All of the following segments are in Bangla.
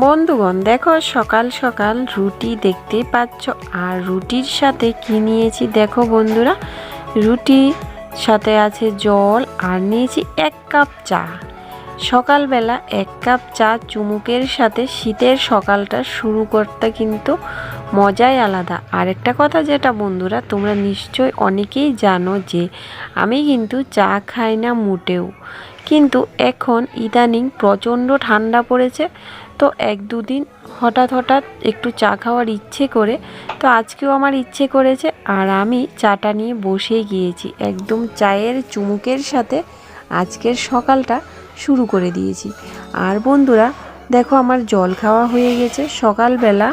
বন্ধুগণ, দেখো সকাল সকাল রুটি দেখতে পাচ্ছ। আর রুটির সাথে কি নিয়েছি দেখো বন্ধুরা? রুটির সাথে আছে জল আর নিয়েছি এক কাপ চা। সকালবেলা এক কাপ চা চুমুকের সাথে শীতের সকালটা শুরু করতে কিন্তু মজাই আলাদা। আর একটা কথা যেটা বন্ধুরা, তোমরা নিশ্চয় অনেকেই জানো যে, আমি কিন্তু চা খাই না মোটেও। কিন্তু এখন ইদানিং প্রচণ্ড ঠান্ডা পড়েছে। তো এক দুদিন হঠাৎ হঠাৎ একটু চা খাওয়ার ইচ্ছে করে, তো আজকেও আমার ইচ্ছে করেছে আর আমি চাটা নিয়ে বসে গিয়েছি। একদম চায়ের চুমুকের সাথে আজকের সকালটা শুরু করে দিয়েছি। আর বন্ধুরা, দেখো আমার জল খাওয়া হয়ে গেছে। সকালবেলা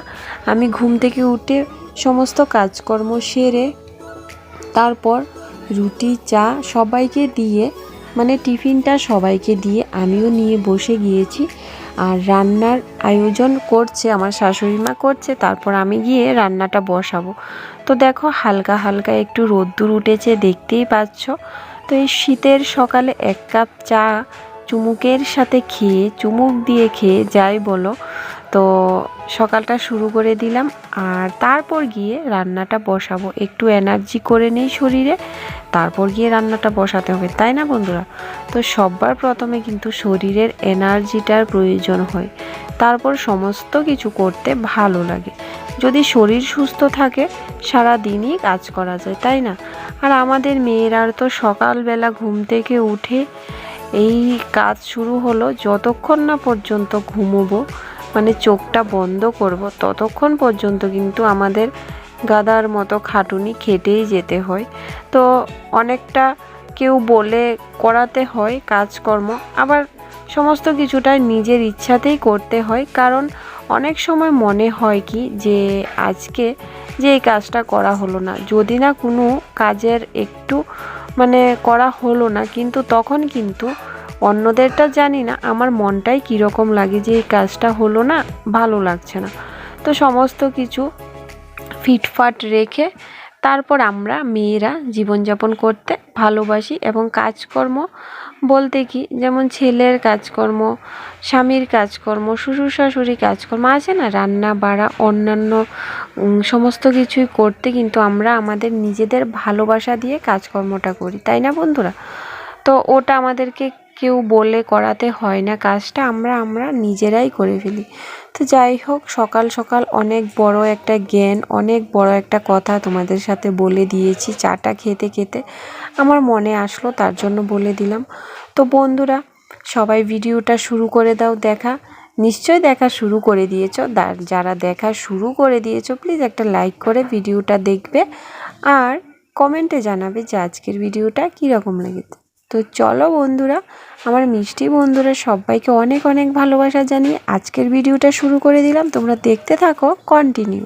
আমি ঘুম থেকে উঠে সমস্ত কাজকর্ম সেরে তারপর রুটি, চা সবাইকে দিয়ে মানে টিফিনটা সবাইকে দিয়ে আমিও নিয়ে বসে গিয়েছি। আর রান্নার আয়োজন করছে, আমার শাশুড়ি মা করছে, তারপর আমি গিয়ে রান্নাটা বসাবো। তো দেখো হালকা হালকা একটু রোদ্দুর উঠেছে, দেখতেই পাচ্ছ। তো এই শীতের সকালে এক কাপ চা চুমুকের সাথে খেয়ে, চুমুক দিয়ে খেয়ে যাই বলো তো সকালটা শুরু করে দিলাম আর তারপর গিয়ে রান্নাটা বসাবো। একটু এনার্জি করে নেই শরীরে, তারপর গিয়ে রান্নাটা বসাতে হবে, তাই না বন্ধুরা? তো সবার প্রথমে কিন্তু শরীরের এনার্জিটার প্রয়োজন হয়, তারপর সমস্ত কিছু করতে ভালো লাগে। যদি শরীর সুস্থ থাকে সারা দিনই কাজ করা যায়, তাই না? আর আমাদের মেয়েরার তো সকালবেলা ঘুম থেকে উঠে এই কাজ শুরু হলো, যতক্ষণ না পর্যন্ত ঘুমোবো মানে চোখটা বন্ধ করব, ততক্ষণ পর্যন্ত কিন্তু আমাদের গাদার মতো খাটুনি খেটেই যেতে হয়। তো অনেকটা কেউ বলে করাতে হয় কাজকর্ম, আবার সমস্ত কিছুটাই নিজের ইচ্ছাতেই করতে হয়। কারণ অনেক সময় মনে হয় কি যে, আজকে যে এই কাজটা করা হলো না, যদি না কোনো কাজের একটু মানে করা হলো না, কিন্তু তখন কিন্তু অন্যদেরটা জানি না, আমার মনটাই কীরকম লাগে যে এই কাজটা হলো না, ভালো লাগছে না। তো সমস্ত কিছু ফিটফাট রেখে তারপর আমরা মেয়েরা জীবনযাপন করতে ভালোবাসি এবং কাজকর্ম বলতে কি, যেমন ছেলের কাজকর্ম, স্বামীর কাজকর্ম শ্বশুর শাশুড়ি কাজকর্ম আছে না, রান্না, বাড়া, অন্যান্য সমস্ত কিছুই করতে কিন্তু আমরা আমাদের নিজেদের ভালোবাসা দিয়ে কাজকর্মটা করি, তাই না বন্ধুরা? তো ওটা আমাদেরকে কেউ বলে করাতে হয় না, কাজটা আমরা আমরা নিজেরাই করে ফেলি। তো যাই হোক, সকাল সকাল অনেক বড় একটা জ্ঞান, অনেক বড় একটা কথা তোমাদের সাথে বলে দিয়েছি, চাটা খেতে খেতে আমার মনে আসলো, তার জন্য বলে দিলাম। তো বন্ধুরা, সবাই ভিডিওটা শুরু করে দাও, দেখা নিশ্চয় দেখা শুরু করে দিয়েছ। যারা দেখা শুরু করে দিয়েছ প্লিজ একটা লাইক করে ভিডিওটা দেখবে। আর কমেন্টে জানাবে যে আজকের ভিডিওটা কীরকম লেগেছে। তো চলো বন্ধুরা, আমার মিষ্টি বন্ধুরা সবাইকে অনেক অনেক ভালোবাসা জানিয়ে আজকের ভিডিওটা শুরু করে দিলাম। তোমরা দেখতে থাকো continue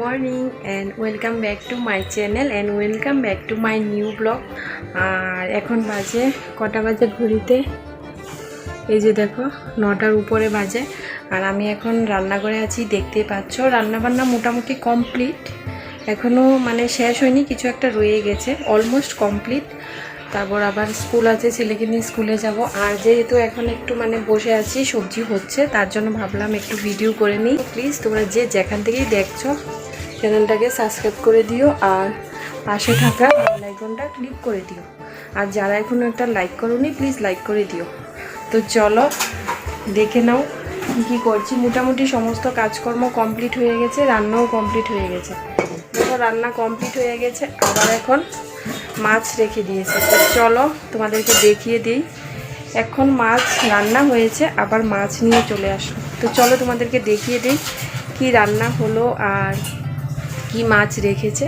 morning and welcome back to my channel and welcome back to my new blog আর এখন বাজে কটা বাজে ঘড়িতে? এই যে দেখো, নটার উপরে বাজে। আর আমি এখন রান্নাঘরে আছি দেখতে পাচ্ছ। রান্নাবান্না মোটামুটি কমপ্লিট এখনও মানে শেষ হয়নি, কিছু একটা রয়ে গেছে অলমোস্ট কমপ্লিট তারপর আবার স্কুল আছে, ছেলেকে নিয়ে স্কুলে যাব। আর যেহেতু এখন একটু মানে বসে আছি, সবজি হচ্ছে, তার জন্য ভাবলাম একটু ভিডিও করে নিই। প্লিজ তোমরা যে যেখান থেকেই দেখছ চ্যানেলটাকে সাবস্ক্রাইব করে দিও আর পাশে থাকা লাইকনটা ক্লিক করে দিও। আর যারা এখনও একটা লাইক করোনি প্লিজ লাইক করে দিও। তো চলো, দেখে নাও কী করছি। মোটামুটি সমস্ত কাজকর্ম কমপ্লিট হয়ে গেছে, রান্নাও কমপ্লিট হয়ে গেছে। দেখো, রান্না কমপ্লিট হয়ে গেছে, আবার এখন মাছ রেখে দিয়েছে। তো চলো, তোমাদেরকে দেখিয়ে দিই। এখন মাছ রান্না হয়েছে, আবার মাছ নিয়ে চলে আসো তো চলো, তোমাদেরকে দেখিয়ে দিই কি রান্না হলো আর কি মাছ রেখেছে,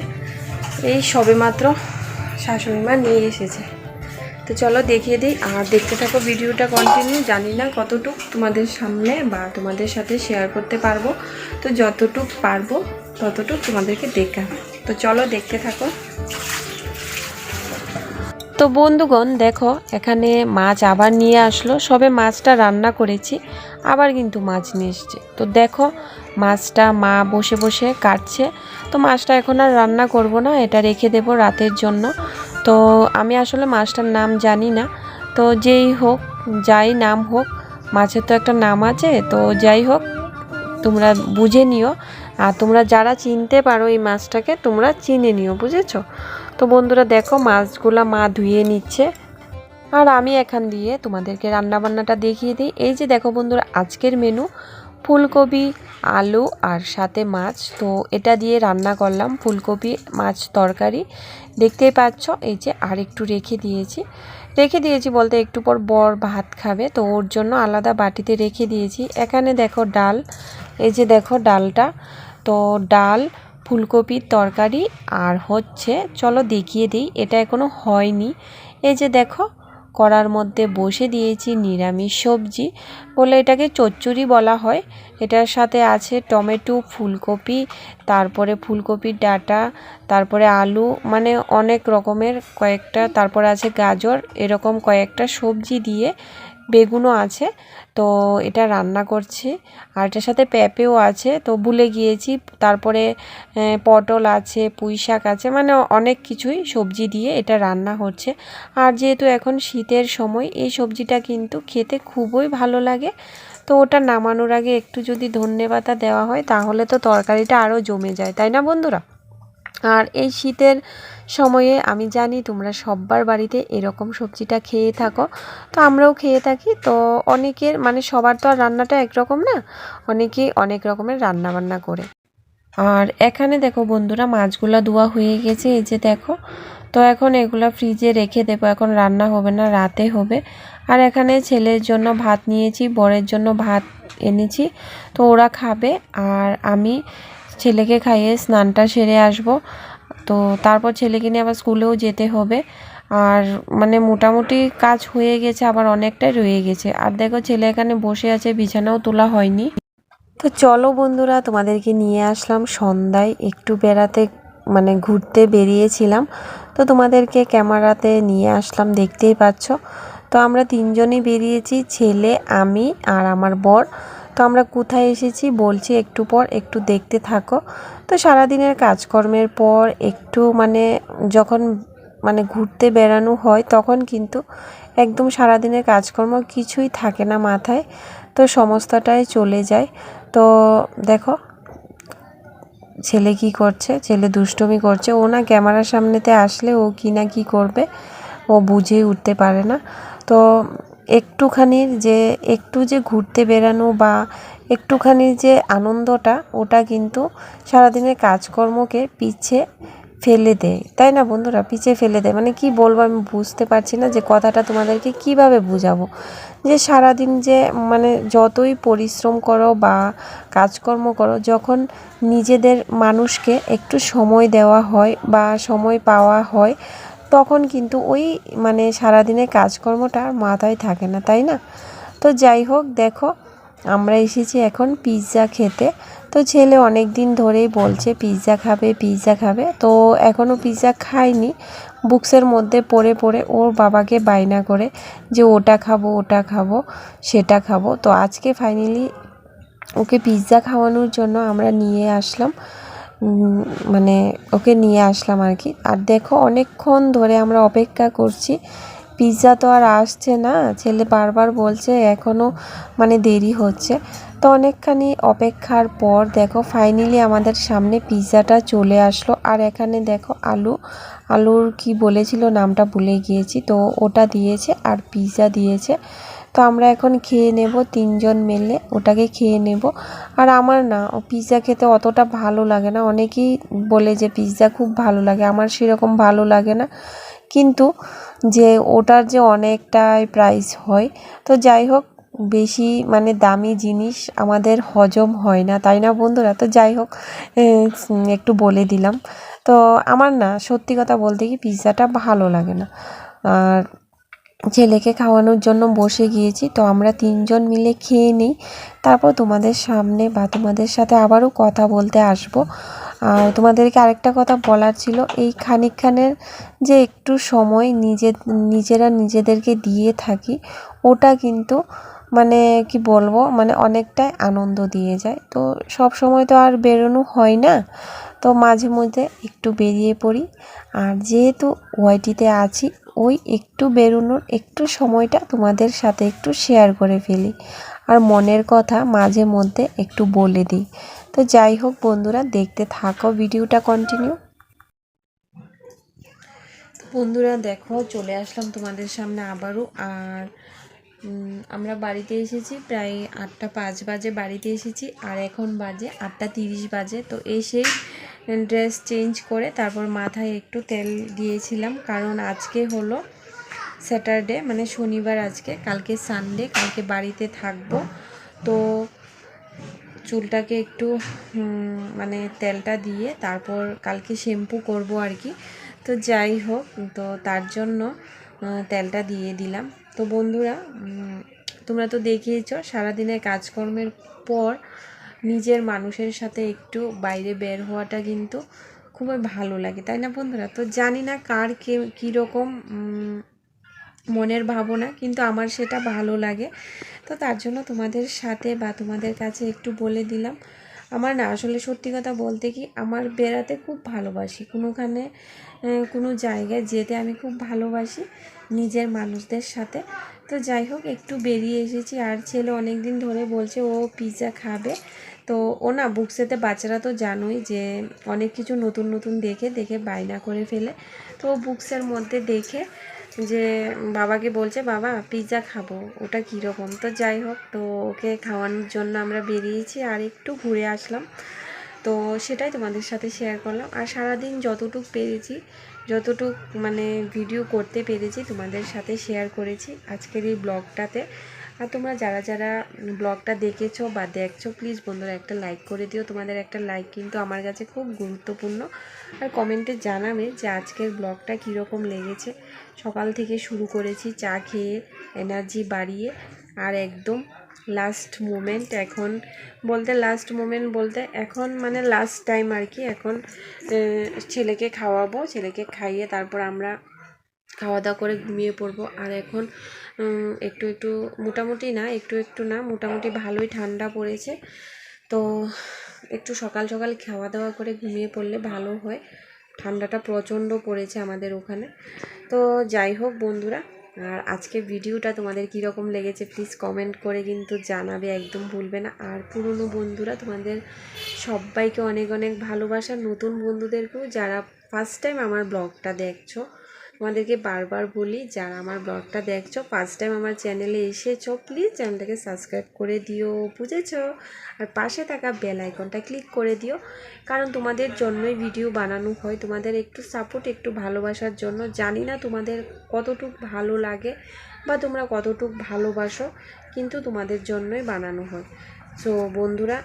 এই সবেমাত্র শাশুড়ি মা নিয়ে এসেছে। তো চলো দেখিয়ে দিই আর দেখতে থাকো ভিডিওটা কন্টিনিউ জানি না কতটুক তোমাদের সামনে বা তোমাদের সাথে শেয়ার করতে পারব। তো যতটুক পারব ততটুক তোমাদেরকে দেখা তো চলো দেখতে থাকো। তো বন্ধুগণ, দেখো, এখানে মাছ আবার নিয়ে আসলো। সবে মাছটা রান্না করেছি, আবার কিন্তু মাছ নিয়ে এসছে। তো দেখো মাছটা মা বসে বসে কাটছে। তো মাছটা এখন আর রান্না করব না, এটা রেখে দেব রাতের জন্য। তো আমি আসলে মাছটার নাম জানি না। তো যেই হোক, যাই নাম হোক, মাছের তো একটা নাম আছে। তো যাই হোক, তোমরা বুঝে নিও। আর তোমরা যারা চিনতে পারো এই মাছটাকে, তোমরা চিনে নিও, বুঝেছ? তো বন্ধুরা দেখো, মাছগুলা মা ধুয়ে নিচ্ছে। আর আমি এখান দিয়ে তোমাদেরকে রান্নাবান্নাটা দেখিয়ে দিই। এই যে দেখো বন্ধুরা, আজকের মেনু ফুলকপি, আলু আর সাথে মাছ। তো এটা দিয়ে রান্না করলাম ফুলকপি, মাছ, তরকারি। দেখতেই পাচ্ছ, এই যে আর একটু রেখে দিয়েছি। রেখে দিয়েছি বলতে একটু পর বর ভাত খাবে, তো ওর জন্য আলাদা বাটিতে রেখে দিয়েছি। এখানে দেখো ডাল, এই যে দেখো ডালটা। তো ডাল ফুলকপির তরকারি আর হচ্ছে, চলো দেখিয়ে দিই, এটা এখনও হয়নি। এই যে দেখো কড়ার মধ্যে বসে দিয়েছি নিরামিষ সবজি। বলে এটাকে চচ্চড়ি বলা হয়। এটার সাথে আছে টমেটো, ফুলকপি, তারপরে ফুলকপির ডাটা, তারপরে আলু মানে অনেক রকমের কয়েকটা, তারপরে আছে গাজর, এরকম কয়েকটা সবজি দিয়ে বেগুনও আছে, তো এটা রান্না করছি। আর এটার সাথে পেঁপেও আছে, তো ভুলে গিয়েছি। তারপরে পটল আছে, পুঁই শাক আছে মানে অনেক কিছুই সবজি দিয়ে এটা রান্না হচ্ছে। আর যেহেতু এখন শীতের সময়, এই সবজিটা কিন্তু খেতে খুবই ভালো লাগে। তো ওটা নামানোর আগে একটু যদি ধনে দেওয়া হয়, তাহলে তো তরকারিটা আরও জমে যায়, তাই না বন্ধুরা? আর এই শীতের সময়ে আমি জানি তোমরা সব্বার বাড়িতে এরকম সবজিটা খেয়ে থাকো। তো আমরাও খেয়ে থাকি। তো অনেকের মানে সবার তো আর রান্নাটা একরকম না, অনেকেই অনেক রকমের রান্না বান্না করে। আর এখানে দেখো বন্ধুরা মাছগুলো ধোয়া হয়ে গেছে, এই যে দেখো। তো এখন এগুলো ফ্রিজে রেখে দেবো, এখন রান্না হবে না, রাতে হবে। আর এখানে ছেলের জন্য ভাত নিয়েছি, বরের জন্য ভাত এনেছি। তো ওরা খাবে, আর আমি ছেলেকে খাইয়ে স্নানটা সেরে আসব। তো তারপর ছেলেকে নিয়ে আবার স্কুলেও যেতে হবে। আর মানে মোটামুটি কাজ হয়ে গেছে, আবার অনেকটাই রয়ে গেছে। আর দেখো ছেলে এখানে বসে আছে, বিছানাও তোলা হয়নি। তো চলো বন্ধুরা, তোমাদেরকে নিয়ে আসলাম সন্ধ্যায়। একটু বেড়াতে মানে ঘুরতে বেরিয়েছিলাম। তো তোমাদেরকে ক্যামেরাতে নিয়ে আসলাম, দেখতেই পাচ্ছ। তো আমরা তিনজনই বেরিয়েছি, ছেলে, আমি আর আমার বর। তো আমরা কোথায় এসেছি বলছি একটু পর, একটু দেখতে থাকো। তো সারাদিনের কাজকর্মের পর একটু মানে যখন মানে ঘুরতে বেড়ানো হয় তখন কিন্তু একদম সারাদিনের কাজকর্ম কিছুই থাকে না মাথায়, তো সমস্তটাই চলে যায়। তো দেখো, ছেলে কি করছে? ছেলে দুষ্টমি করছে। ও না ক্যামেরার সামনেতে আসলে ও কি না কি করবে, ও বুঝেই উঠতে পারে না। তো একটুখানির যে, একটু যে ঘুরতে বেরানো বা একটুখানি যে আনন্দটা, ওটা কিন্তু সারাদিনের কাজকর্মকে পিছে ফেলে দেয়। তাই না বন্ধুরা? পিছিয়ে ফেলে দেয়। মানে কি বলব, আমি বুঝতে পারছি না যে কথাটা তোমাদেরকে কীভাবে বুঝাবো? যে সারাদিন যে মানে যতই পরিশ্রম করো বা কাজকর্ম করো, যখন নিজেদের মানুষকে একটু সময় দেওয়া হয় বা সময় পাওয়া হয় তখন কিন্তু ওই মানে সারাদিনের কাজকর্মটা আর মাথায় থাকে না, তাই না? তো যাই হোক, দেখো, আমরা এসেছি এখন পিৎজা খেতে। তো ছেলে অনেক দিন ধরেই বলছে, পিৎজা খাবে পিৎজা খাবে। তো এখনও পিৎজা খায়নি। বুকসের মধ্যে পড়ে পড়ে ওর বাবাকে বায়না করে যে, ওটা খাব ওটা খাব, সেটা খাব। তো আজকে ফাইনালি ওকে পিৎজা খাওয়ানোর জন্য আমরা নিয়ে আসলাম। মানে ওকে নিয়ে আসলাম আর কি। আর দেখো অনেকক্ষণ ধরে আমরা অপেক্ষা করছি। পিৎজা তো আর আসছে না। ছেলে বারবার বলছে এখনও মানে দেরি হচ্ছে। তো অনেকখানি অপেক্ষার পর দেখো ফাইনালি আমাদের সামনে পিৎজাটা চলে আসলো। আর এখানে দেখো আলু। আলুর কি বলেছিল নামটা ভুলে গিয়েছি। তো ওটা দিয়েছে আর পিৎজা দিয়েছে। তো আমরা এখন খেয়ে নেব তিনজন মিলে, ওটাকে খেয়ে নেব। আর আমার না পিৎজা খেতে অতটা ভালো লাগে না। অনেকেই বলে যে পিৎজা খুব ভালো লাগে, আমার সেরকম ভালো লাগে না। কিন্তু যে ওটার যে অনেকটাই প্রাইস হয়, তো যাই হোক, বেশি মানে দামি জিনিস আমাদের হজম হয় না, তাই না বন্ধুরা? তো যাই হোক একটু বলে দিলাম। তো আমার না, সত্যি কথা বলতে কি পিৎজাটা ভালো লাগে না। আর ছেলেকে খাওয়ানোর জন্য বসে গিয়েছি। তো আমরা তিনজন মিলে খেয়ে নিই। তারপর তোমাদের সামনে বা তোমাদের সাথে আবারও কথা বলতে আসব। আর তোমাদেরকে আরেকটা কথা বলার ছিল, এই খানিকখানের যে একটু সময় নিজে, নিজেরা নিজেদেরকে দিয়ে থাকি, ওটা কিন্তু মানে কি বলব মানে অনেকটাই আনন্দ দিয়ে যায়। তো সব সময় তো আর বেরোনো হয় না। তো মাঝে মধ্যে একটু বেরিয়ে পড়ি। আর যেহেতু ওয়াইটিতে আছি ওই একটু বেরোনোর একটু সময়টা তোমাদের সাথে একটু শেয়ার করে ফেলি। আর মনের কথা মাঝে মধ্যে একটু বলে দিই। তো যাই হোক বন্ধুরা, দেখতে থাকো ভিডিওটা কন্টিনিউ বন্ধুরা দেখো, চলে আসলাম তোমাদের সামনে আবারও। আর আমরা বাড়িতে এসেছি, প্রায় আটটা পাঁচ বাজে বাড়িতে এসেছি, আর এখন বাজে আটটা তিরিশ বাজে। তো এসেই ড্রেস চেঞ্জ করে তারপর মাথায় একটু তেল দিয়েছিলাম, কারণ আজকে হলো স্যাটারডে মানে শনিবার আজকে, কালকে সানডে, কালকে বাড়িতে থাকব। তো চুলটাকে একটু মানে তেলটা দিয়ে তারপর কালকে শ্যাম্পু করব আর কি। তো যাই হোক, তো তার জন্য তেলটা দিয়ে দিলাম। তো বন্ধুরা তোমরা তো দেখিয়েছো, সারাদিনের কাজকর্মের পর নিজের মানুষের সাথে একটু বাইরে বের হওয়াটা কিন্তু খুবই ভালো লাগে, তাই না বন্ধুরা? তো জানি না কার কে, কীরকম মনের ভাবনা, কিন্তু আমার সেটা ভালো লাগে। তো তার জন্য তোমাদের সাথে বা তোমাদের কাছে একটু বলে দিলাম আমার না আসলে সত্যি কথা বলতে কি, আমার বেড়াতে খুব ভালোবাসি। কোনোখানে কোনো জায়গায় যেতে আমি খুব ভালোবাসি নিজের মানুষদের সাথে। তো যাই হোক, একটু বেরিয়ে এসেছি। আর ছেলে অনেক দিন ধরে বলছে ও পিৎজা খাবে। তো ও না বুকসেতে বাচ্চারা তো জানোই যে অনেক কিছু নতুন নতুন দেখে দেখে বায়না করে ফেলে। তো বুকসের মধ্যে দেখে যে বাবাকে বলছে, বাবা পিৎজা খাব। ওটা কীরকম? তো যাই হোক, তো ওকে খাওয়ানোর জন্য আমরা বেরিয়েছি আর একটু ঘুরে আসলাম। তো সেটাই তোমাদের সাথে শেয়ার করলাম। আর সারাদিন যতটুক পেরেছি, যতটুক মানে ভিডিও করতে পেরেছি, তোমাদের সাথে শেয়ার করেছি আজকের এই ব্লগটাতে আর তোমরা যারা যারা ব্লগটা দেখেছ বা দেখছ প্লিজ বন্ধুরা একটা লাইক করে দিও। তোমাদের একটা লাইক কিন্তু আমার কাছে খুব গুরুত্বপূর্ণ। আর কমেন্টে জানাবে যে আজকের ব্লগটা কীরকম লেগেছে। সকাল থেকে শুরু করেছি চা খেয়ে এনার্জি বাড়িয়ে। আর একদম লাস্ট মোমেন্ট এখন বলতে লাস্ট মোমেন্ট বলতে এখন মানে লাস্ট টাইম আর কি। এখন ছেলেকে খাওয়াবো, ছেলেকে খাইয়ে তারপর আমরা খাওয়া দাওয়া করে ঘুমিয়ে পড়ব। আর এখন একটু একটু মোটামুটি না, একটু একটু না, মোটামুটি ভালোই ঠান্ডা পড়েছে। তো একটু সকাল সকাল খাওয়া দাওয়া করে ঘুমিয়ে পড়লে ভালো হয়। ঠান্ডাটা প্রচণ্ড পড়েছে আমাদের ওখানে। তো যাই হোক বন্ধুরা, আর আজকে ভিডিওটা তোমাদের কীরকম লেগেছে প্লিজ কমেন্ট করে কিন্তু জানাবে, একদম ভুলবে না। আর পুরনো বন্ধুরা, তোমাদের সবাইকে অনেক অনেক ভালোবাসা। নতুন বন্ধুদেরকেও যারা ফার্স্ট টাইম আমার ব্লগটা দেখছ তোমাদেরকে বারবার বলি, যারা আমার ব্লগটা দেখছ ফার্স্ট টাইম আমার চ্যানেলে এসেছ প্লিজ চ্যানেলটাকে সাবস্ক্রাইব করে দিও, বুঝেছ? আর পাশে থাকা বেল আইকনটা ক্লিক করে দিও। কারণ তোমাদের জন্যই ভিডিও বানানো হয়, তোমাদের একটু সাপোর্ট একটু ভালোবাসার জন্য। জানি না তোমাদের কতটুক ভালো লাগে বা তোমরা কতটুক ভালোবাসো, কিন্তু তোমাদের জন্যই বানানো হয়। সো বন্ধুরা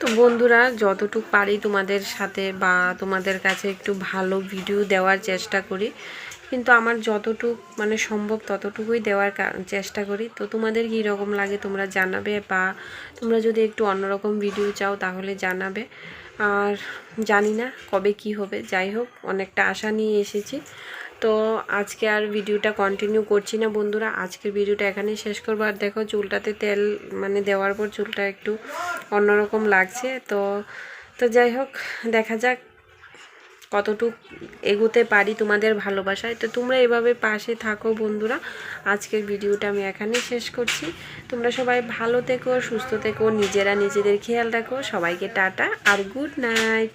তো বন্ধুরা, যতটুক পারি তোমাদের সাথে বা তোমাদের কাছে একটু ভালো ভিডিও দেওয়ার চেষ্টা করি। কিন্তু আমার যতটুক মানে সম্ভব ততটুকুই দেওয়ার চেষ্টা করি। তো তোমাদের কী রকম লাগে তোমরা জানাবে বা তোমরা যদি একটু অন্যরকম ভিডিও চাও তাহলে জানাবে। আর জানি না কবে কি হবে, যাই হোক, অনেকটা আশা নিয়ে এসেছি। তো আজকে আর ভিডিওটা কন্টিনিউ করছি না বন্ধুরা। আজকের ভিডিওটা এখানেই শেষ করব। আর দেখো, চুলটাতে তেল মানে দেওয়ার পর চুলটা একটু অন্যরকম লাগছে। তো তো যাই হোক, দেখা যাক কতটুক এগোতে পারি তোমাদের ভালোবাসায়। তো তোমরা এভাবে পাশে থাকো বন্ধুরা। আজকের ভিডিওটা আমি এখানেই শেষ করছি। তোমরা সবাই ভালো থেকো, সুস্থ থেকো, নিজেরা নিজেদের খেয়াল রাখো। সবাইকে টাটা আর গুড নাইট।